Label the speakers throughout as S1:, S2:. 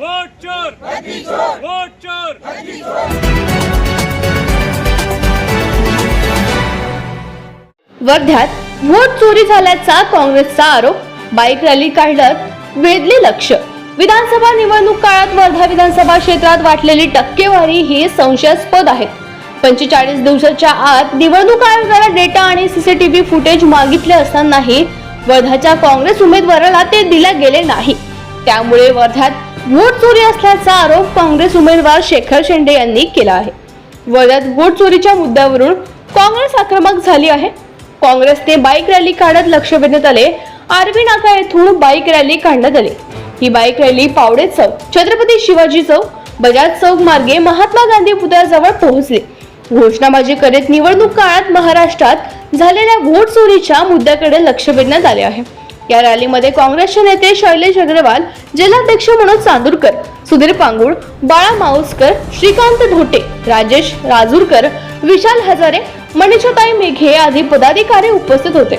S1: Vote चोर vote चोर
S2: वर्ध्यात व्होट चोरी झाल्याचा काँग्रेसचा आरोप. बाईक रॅली काढत वेधले लक्ष. विधानसभा निवडणूक काळात वर्धा विधानसभा क्षेत्रात वाटलेली टक्केवारी ही संशयास्पद आहे. पंचेचाळीस दिवसाच्या आत निवडणूक आयोगाला डेटा आणि सीसीटीव्ही फुटेज मागितले असतानाही वर्धाच्या काँग्रेस उमेदवाराला ते दिले गेले नाही. त्यामुळे वर्ध्यात वोट चोरी असल्याचा आरोप काँग्रेस उमेदवार शेखर शेंडे यांनी केला आहे. वर्ध्यात वोट चोरीच्या मुद्द्यावरून काँग्रेस आक्रमक झाली आहे. काँग्रेसने बाईक रॅली काढत लक्ष वेधण्यात आले. आरबी नाका येथून बाईक रॅली काढण्यात आली. ही बाईक रॅली पावडे चौक छत्रपती शिवाजी चौक बजाज चौक मार्गे महात्मा गांधी पुतळ्याजवळ पोहोचली. घोषणाबाजी करीत निवडणूक काळात महाराष्ट्रात झालेल्या वोट चोरीच्या मुद्द्याकडे लक्ष वेधण्यात आले आहे. या रॅलीमध्ये काँग्रेसचे नेते शैलेश अग्रवाल जिल्हाध्यक्ष मनोज चांदूरकर सुधीर पांगुळ बाळा माऊसकर श्रीकांत धोटे राजेश राजूरकर विशाल हजारे मनीषाताई मेघे आदी पदाधिकारी उपस्थित होते.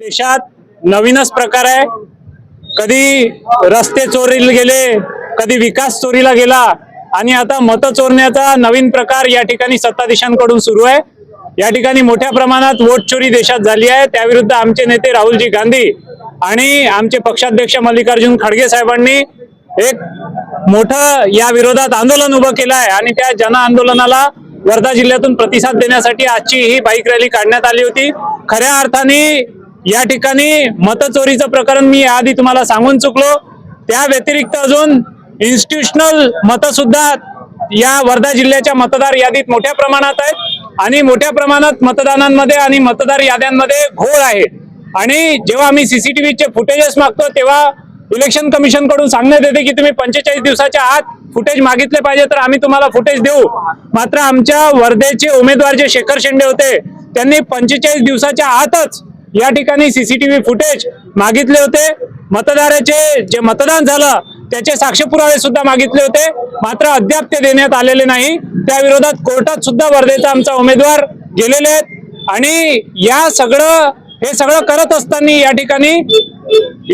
S1: देशात नवीनच प्रकार आहे. कधी रस्ते चोरीला गेले कधी विकास चोरीला गेला आणि आता मत चोरण्याचा नवीन प्रकार या ठिकाणी सत्ताधीशांकडून सुरू आहे. या ठिकाणी मोठ्या प्रमाणात वोट चोरी देशात झाली आहे. त्याविरुद्ध आमचे नेते राहुलजी गांधी आणि आमचे पक्षाध्यक्ष मल्लिकार्जुन खडगे साहेबांनी एक मोठं या विरोधात आंदोलन उभं केलं आहे आणि त्या जन आंदोलनाला वर्धा जिल्ह्यातून प्रतिसाद देण्यासाठी आजची ही बाईक रॅली काढण्यात आली होती. खऱ्या अर्थाने या ठिकाणी मतचोरीचं प्रकरण मी आधी तुम्हाला सांगून चुकलो. त्या व्यतिरिक्त अजून इन्स्टिट्यूशनल मतसुद्धा या वर्धा जिल्ह्याच्या मतदार यादीत मोठ्या प्रमाणात आहेत. आणि मोठ्या प्रमाणात मतदानांमध्ये आणि मतदार याद्यांमध्ये घोळ आहे. आणि जेव्हा आम्ही सीसीटीव्हीचे फुटेजेस मागतो तेव्हा इलेक्शन कमिशनकडून सांगण्यात येते की तुम्ही पंचेचाळीस दिवसाच्या आत फुटेज मागितले पाहिजे तर आम्ही तुम्हाला फुटेज देऊ. मात्र आमच्या वर्धेचे उमेदवार जे शेखर शेंडे होते. त्यांनी पंचेचाळीस दिवसाच्या आतच या ठिकाणी सीसीटीव्ही फुटेज मागितले होते. मतदाराचे जे मतदान झालं त्याचे साक्ष पुरावे सुद्धा मागितले होते. मात्र अद्याप ते देण्यात आलेले नाही. त्या विरोधात कोर्टात सुद्धा वर्धेचा आमचा उमेदवार गेलेले आहेत. आणि या सगळं हे सगळं करत असताना या ठिकाणी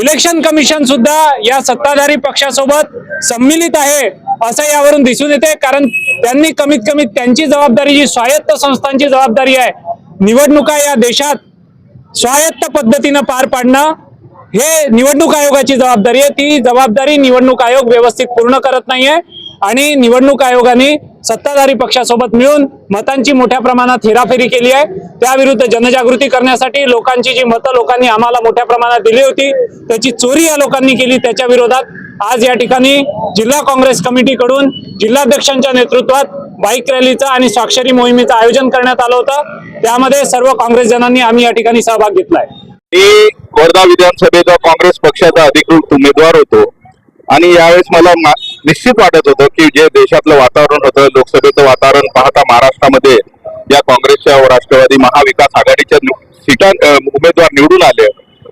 S1: इलेक्शन कमिशन सुद्धा या सत्ताधारी पक्षासोबत सम्मिलित आहे असं यावरून दिसून येते. कारण त्यांनी कमीत कमी त्यांची जबाबदारी जी स्वायत्त संस्थांची जबाबदारी आहे निवडणुका या देशात स्वायत्त पद्धतीनं पार पाडणं हे निवडणूक आयोगाची जबाबदारी आहे. ती जबाबदारी निवडणूक आयोग व्यवस्थित पूर्ण करत नाहीये आणि निवडणूक आयोगाने सत्ताधारी पक्षासोबत मिळून मतांची मोठ्या प्रमाणात हेराफेरी केली आहे. त्याविरुद्ध जनजागृती करण्यासाठी लोकांची जी मतं लोकांनी आम्हाला मोठ्या प्रमाणात दिली होती त्याची चोरी या लोकांनी केली. त्याच्या विरोधात आज या ठिकाणी जिल्हा काँग्रेस कमिटीकडून जिल्हाध्यक्षांच्या नेतृत्वात बाईक रॅलीचं आणि स्वाक्षरी मोहिमेचं आयोजन करण्यात आलं होतं. त्यामध्ये सर्व काँग्रेस जनांनी आम्ही या ठिकाणी सहभाग घेतलाय.
S3: मी वर्धा विधानसभेचा काँग्रेस पक्षाचा अधिकृत उमेदवार होतो आणि यावेळेस मला निश्चित वाटत होतं की जे देशातलं वातावरण होतं लोकसभेचं वातावरण पाहता महाराष्ट्रामध्ये या काँग्रेसच्या व राष्ट्रवादी महाविकास आघाडीच्या सीटा उमेदवार निवडून आले.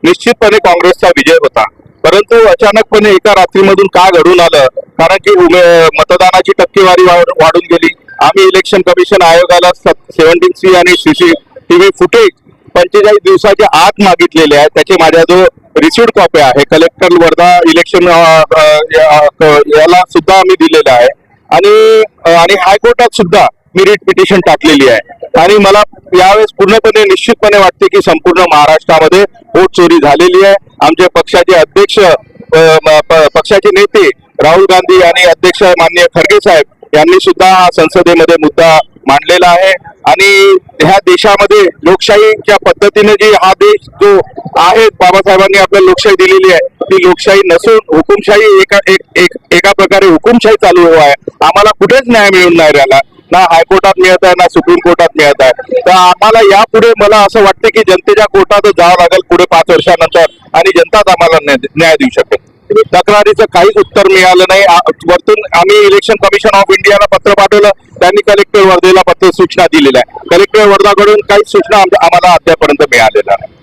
S3: निश्चितपणे काँग्रेसचा विजय होता. परंतु अचानकपणे एका रात्रीमधून का घडून आलं? कारण की उमे मतदानाची टक्केवारी वाढ- वाढून गेली. आम्ही इलेक्शन कमिशन आयोगाला सेव्हन्टीन सी आणि सीसीटीव्ही फुटेज पंचेचाळीस दिवसाच्या आत मागितलेले आहे. त्याचे माझ्याजवळ रिसिव्ड कॉपी आहे. कलेक्टर वर्धा इलेक्शन याला सुद्धा आम्ही दिलेलं आहे. आणि आणि हायकोर्टात सुद्धा मी रिट पिटिशन टाकलेली आहे. आणि मला यावेळेस पूर्णपणे निश्चितपणे वाटते की संपूर्ण महाराष्ट्रामध्ये वोट चोरी झालेली आहे. आमचे पक्षाचे अध्यक्ष प- पक्षाचे नेते राहुल गांधी आणि अध्यक्ष माननीय खरगे साहेब यांनी सुद्धा हा संसदेमध्ये मुद्दा मांडलेला आहे. आणि ह्या देशामध्ये लोकशाहीच्या पद्धतीने जी हा देश जो आहे बाबासाहेबांनी आपल्याला लोकशाही दिलेली आहे ती लोकशाही नसून हुकुमशाही एका एक एक एका प्रकारे हुकुमशाही चालू हो आहे. आम्हाला कुठेच न्याय मिळून नाही राहिला. ना हायकोर्टात मिळत आहे ना सुप्रीम कोर्टात मिळत आहे. तर आम्हाला यापुढे मला असं वाटतं की जनतेच्या कोर्टातच जावं लागेल पुढे पाच वर्षानंतर आणि जनताच आम्हाला न्याय न्याय देऊ शकेल. तक्रारीचं काहीच उत्तर मिळालं नाही. वरतून आम्ही इलेक्शन कमिशन ऑफ इंडियाला पत्र पाठवलं. त्यांनी कलेक्टर वर्धेला पत्र सूचना दिलेल्या आहे कलेक्टर वर्धाकडून काहीच सूचना आम्हाला अद्यापर्यंत मिळालेल्या नाही